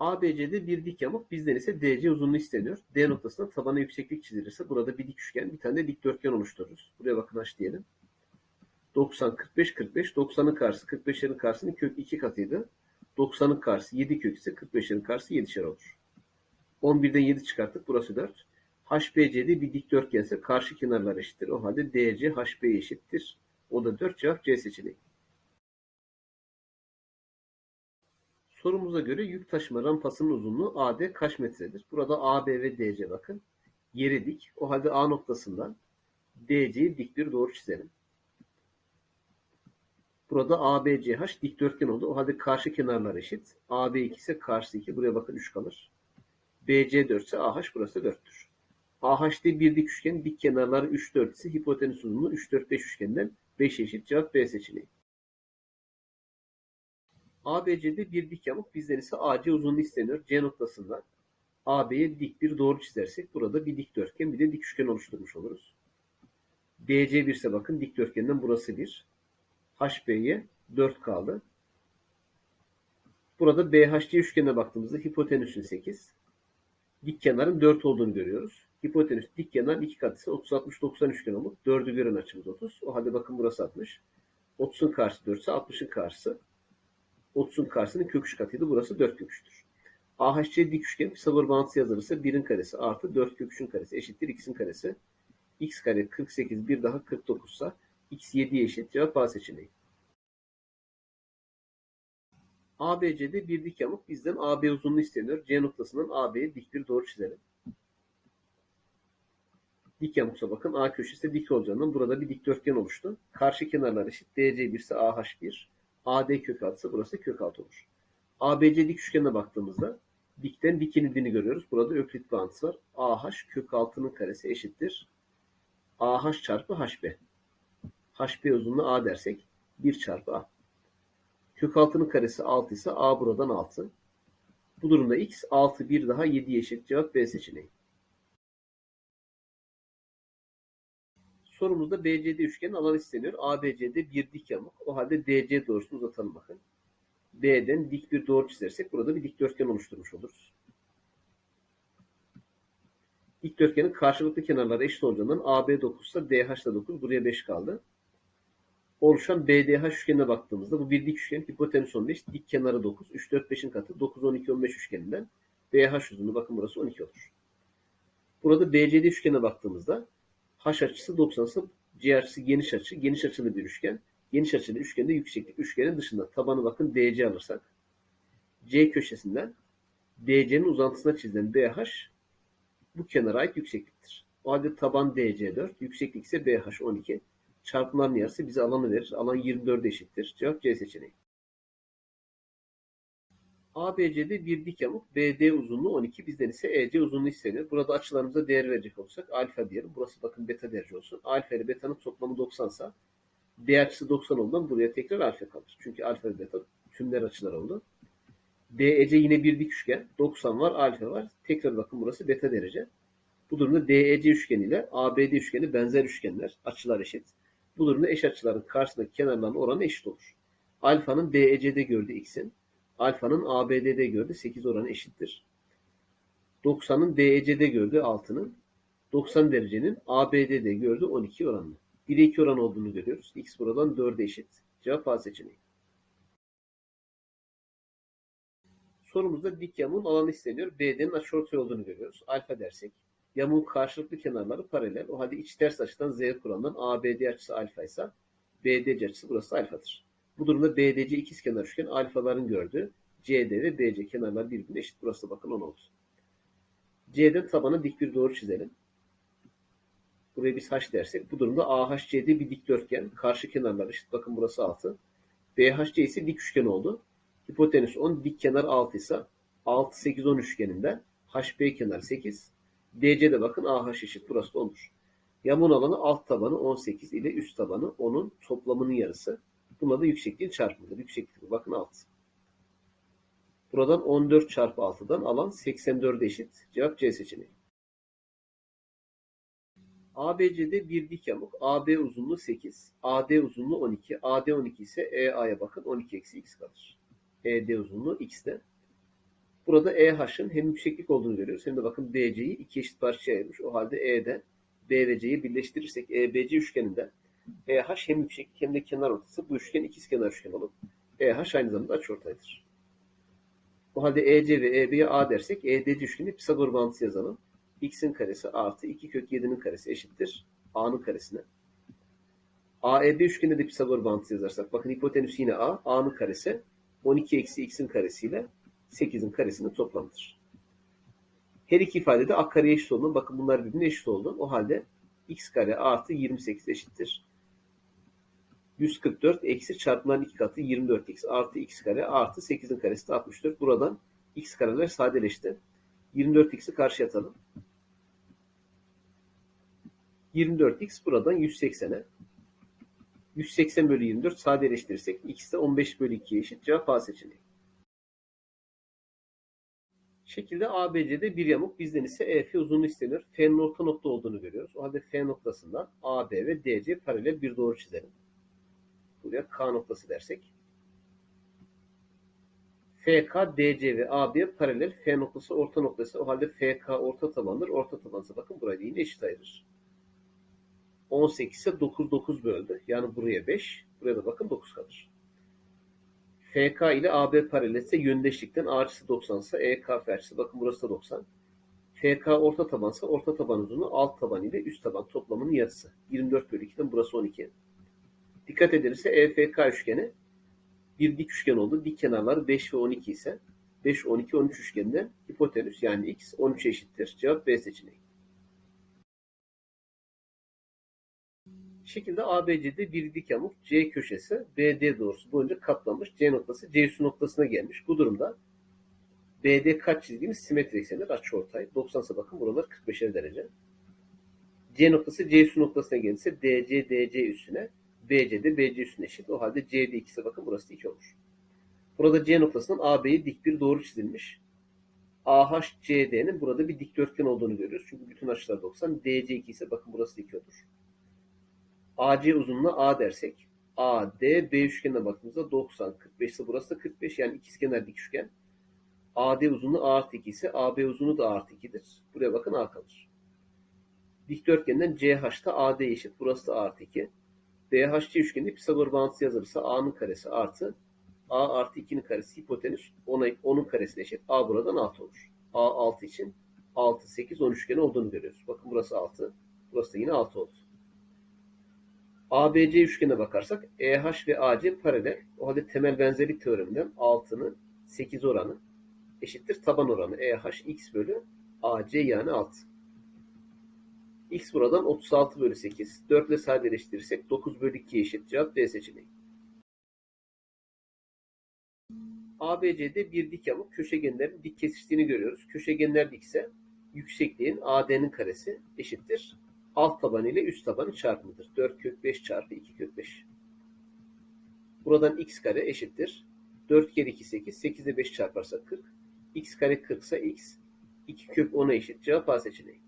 ABC'de bir dik yamuk bizden ise DC uzunluğu isteniyor. D noktasına tabana yükseklik çizilirse burada bir dik üçgen bir tane de dikdörtgen oluştururuz. Buraya bakın H diyelim. 90, 45, 45. 90'ın karşısı 45'lerin karşısının kök 2 katıydı. 90'ın karşısı 7 kök ise 45'lerin karşısı 7'şer olur. 11'den 7 çıkarttık. Burası 4. HBC'de bir dikdörtgense karşı kenarlar eşittir. O halde DC HB eşittir. O da 4 cevap C seçeneği. Sorumuza göre yük taşıma rampasının uzunluğu AD kaç metredir? Burada AB ve DC bakın. Yeri dik. O halde A noktasından DC'yi dik bir doğru çizelim. Burada ABCH dikdörtgen oldu. O halde karşı kenarlar eşit. AB 2 ise karşısı 2. Buraya bakın 3 kalır. BC 4 ise AH burası da 4'tür. AH'de bir dik üçgen, dik kenarları 3, 4 ise hipotenüs uzunluğu 3, 4, 5 üçgenden 5 eşit. Cevap B seçeneği. ABC'de bir dik yamuk bizden ise AC uzunluğu isteniyor. C noktasından AB'ye dik bir doğru çizersek burada bir dikdörtgen bir de dik üçgen oluşturmuş oluruz. DC 1 ise bakın dikdörtgenden burası 1. HB'ye 4 kaldı. Burada BHC üçgenine baktığımızda hipotenüsün 8. Dik kenarın 4 olduğunu görüyoruz. Hipotenüs dik kenar 2 kat ise 30 60 90 üçgen olur. 4'ü gören açımız 30. O halde bakın burası 60. 30'un karşısı 4 ise 60'ın karşısı 30'un karşısının kök 3 katıydı. Burası 4 kök 3'tür. AHC dik üçgen Pisagor bağıntısı yazılırsa 1'in karesi artı 4 kök 3'ün karesi eşittir x'in karesi. x kare 48 bir daha 49 ise x 7'ye eşit. Cevap A seçeneği. ABC'de bir dik yamuk bizden AB uzunluğu isteniyor. C noktasından AB'ye dik bir doğru çizelim. Dik yamuksa bakın A köşesi dik olacağından burada bir dikdörtgen oluştu. Karşı kenarlar eşit. DC 1 ise AH 1. AD kök 6 ise burası kök 6 olur. ABC dik üçgenine baktığımızda dikten dik inildiğini görüyoruz. Burada öklit bağıntısı var. AH kök 6'nın karesi eşittir. AH çarpı HB. HB uzunluğu A dersek 1 çarpı A. Kök 6'nın karesi 6 ise A buradan 6. Bu durumda x 6 bir daha 7 eşit. Cevap B seçeneği. Sorumuzda BCD üçgenin alanı isteniyor. ABC'de bir dik yamuk. O halde DC doğrusunu uzatalım bakın. B'den dik bir doğru çizersek burada bir dikdörtgen oluşturmuş oluruz. Dikdörtgenin karşılıklı kenarları eşit olacağından AB 9 ise DH da 9. Buraya 5 kaldı. Oluşan BDH üçgenine baktığımızda bu bir dik üçgen hipotenüs 15 dik kenarı 9. 3 4 5'in katı 9 12 15 üçgeninden BH uzunluğu bakın burası 12 olur. Burada BCD üçgenine baktığımızda H açısı 90 ise C açısı geniş açı. Geniş açılı bir üçgen. Geniş açılı üçgende yükseklik üçgenin dışında. Tabanı bakın DC alırsak. C köşesinden DC'nin uzantısına çizilen BH bu kenara ait yüksekliktir. O halde taban DC 4, yükseklik ise BH 12. Çarpımların yarısı bize alanı verir. Alan 24 eşittir. Cevap C seçeneği. ABC'de bir dik yamuk. BD uzunluğu 12. Bizden ise EC uzunluğu isteniyor. Burada açılarımıza değer verecek olursak alfa diyelim. Burası bakın beta derece olsun. Alfa ile beta'nın toplamı 90 ise D açısı 90 olduğundan buraya tekrar alfa kalır. Çünkü alfa ve beta tümler açılar oldu. DEC yine bir dik üçgen. 90 var, alfa var. Tekrar bakın burası beta derece. Bu durumda DEC üçgeni ile ABD üçgeni benzer üçgenler. Açılar eşit. Bu durumda eş açıların karşısındaki kenarların oranı eşit olur. Alfanın DEC'de gördüğü x'in alfanın ABD'de gördüğü 8 oranı eşittir. 90'ın DEC'de gördüğü 6'nın 90 derecenin ABD'de gördüğü 12 oranı. 1'e 2 oran olduğunu görüyoruz. X buradan 4'e eşit. Cevap A seçeneği. Sorumuzda dik yamuğun alanı isteniyor. BD'nin açıortay olduğunu görüyoruz. Alfa dersek. Yamuğun karşılıklı kenarları paralel. O halde iç ters açıdan Z kuramından ABD açısı alfa ise BDC açısı burası alfadır. Bu durumda BDC ikizkenar üçgen alfaların gördüğü CD ve BC kenarlar birbirine eşit. Burası bakın 10 oldu. C'den tabana dik bir doğru çizelim. Buraya biz H dersek bu durumda AHCD bir dikdörtgen. Karşı kenarlar eşit. Bakın burası 6. BHC ise dik üçgen oldu. Hipotenüs 10, dik kenar 6 ise 6, 8, 10 üçgeninden HB kenar 8. DC'de bakın AH eşit. Burası da 10'dur. Yamuğun alanı alt tabanı 18 ile üst tabanı 10'un toplamının yarısı. Buna da yüksekliğin çarpımıdır. Yükseklik bakın 6. Buradan 14 çarpı 6'dan alan 84 eşit. Cevap C seçeneği. ABC'de bir dik yamuk. AB uzunluğu 8. AD uzunluğu 12. AD 12 ise EA'ya bakın 12 eksi x kalır. ED uzunluğu x'te. Burada EH'ın hem yükseklik olduğunu görüyoruz hem de bakın BC'yi iki eşit parçaya ayırmış. O halde E'de B ve C'yi birleştirirsek EBC üçgeninde EH hem yükseklik hem de kenar ortası. Bu üçgen ikizkenar üçgen olup EH aynı zamanda açıortaydır. O halde EC ve EB'ye A dersek EDC üçgeni Pisagor bağıntısı yazalım. X'in karesi artı 2 kök 7'nin karesi eşittir. A'nın karesine. AEB üçgeninde de Pisagor bağıntısı yazarsak bakın hipotenüs yine A. A'nın karesi 12 eksi X'in karesiyle 8'in karesinin toplamıdır. Her iki ifade de A kareye eşit olduğundan bakın bunlar birbirine eşit oldu. O halde X kare artı 28 eşittir. 144 eksi çarpılan iki katı 24x artı x kare artı 8'in karesi de 64. Buradan x kareler sadeleşti. 24x'i karşıya atalım. 24x buradan 180'e. 180 bölü 24 sadeleştirirsek x de 15 bölü 2'ye eşit. Cevap A seçeneği. Şekilde ABC'de bir yamuk bizden ise EF uzunluğu isteniyor. F'nin orta nokta olduğunu görüyoruz. O halde F noktasından AB ve DC paralel bir doğru çizelim. Buraya K noktası dersek. FK, DC ve AB paralel. F noktası orta noktası. O halde FK orta tabandır. Orta tabansa bakın burayı yine eşit ayırır. 18 ise 9 9 böldü. Yani buraya 5. Buraya da bakın 9 kalır. FK ile AB paralel ise yöndeşlikten A açısı 90 ise EK açısı bakın burası da 90. FK orta tabansa orta taban uzunluğu alt taban ile üst taban toplamının yarısı. 24 bölü 2'den burası 12. Dikkat edilirse EFK üçgeni bir dik üçgen oldu. Dik kenarları 5 ve 12 ise 5, 12, 13 üçgeninde hipotenüs yani x 13 eşittir. Cevap B seçeneği. Şekilde ABC'de bir dik yamuk C köşesi BD doğrusu boyunca katlanmış. C noktası C üssü noktasına gelmiş. Bu durumda BD kaç çizgimiz simetri eksenler açıortay. 90 ise bakın buralar 45'er derece. C noktası C üssü noktasına gelirse DC DC üssüne BC de BC üstüne eşit. O halde C'de 2 ise bakın burası da 2 olur. Burada C noktasından AB'ye dik bir doğru çizilmiş. AHCD'nin burada bir dikdörtgen olduğunu görüyoruz. Çünkü bütün açılar 90. DC 2 ise bakın burası da 2 olur. AC uzunluğuna A dersek AD B üçgenine baktığımızda 90, 45 ise burası da 45 yani ikizkenar dik üçgen. AD uzunluğu A artı 2 ise AB uzunluğu da A artı 2'dir. Buraya bakın A kalır. Dikdörtgenden CH'da AD eşit. Burası da A artı 2. DHC üçgeninde Pisagor bağıntısı yazılırsa A'nın karesi artı A artı 2'nin karesi hipotenüs 10'a 10'un karesine eşit. A buradan 6 olur. A 6 için 6, 8, 10 üçgeni olduğunu görüyoruz. Bakın burası 6. Burası da yine 6 oldu. ABC üçgenine bakarsak EH ve AC paralel. O halde temel benzerlik teoreminden 6'nın 8 oranı eşittir taban oranı. EH x bölü AC yani 6. X buradan 36 bölü 8. 4 ile sadeleştirirsek 9 bölü 2 eşit. Cevap D seçeneği. ABC'de bir dik yamuk köşegenlerin dik kesiştiğini görüyoruz. Köşegenler dikse yüksekliğin AD'nin karesi eşittir. Alt tabanı ile üst tabanı çarpımıdır. 4 kök 5 çarpı 2 kök 5. Buradan x kare eşittir. 4 kere 2 8. 8 ile 5 çarparsak 40. x kare 40 ise x 2 kök 10'a eşit. Cevap A seçeneği.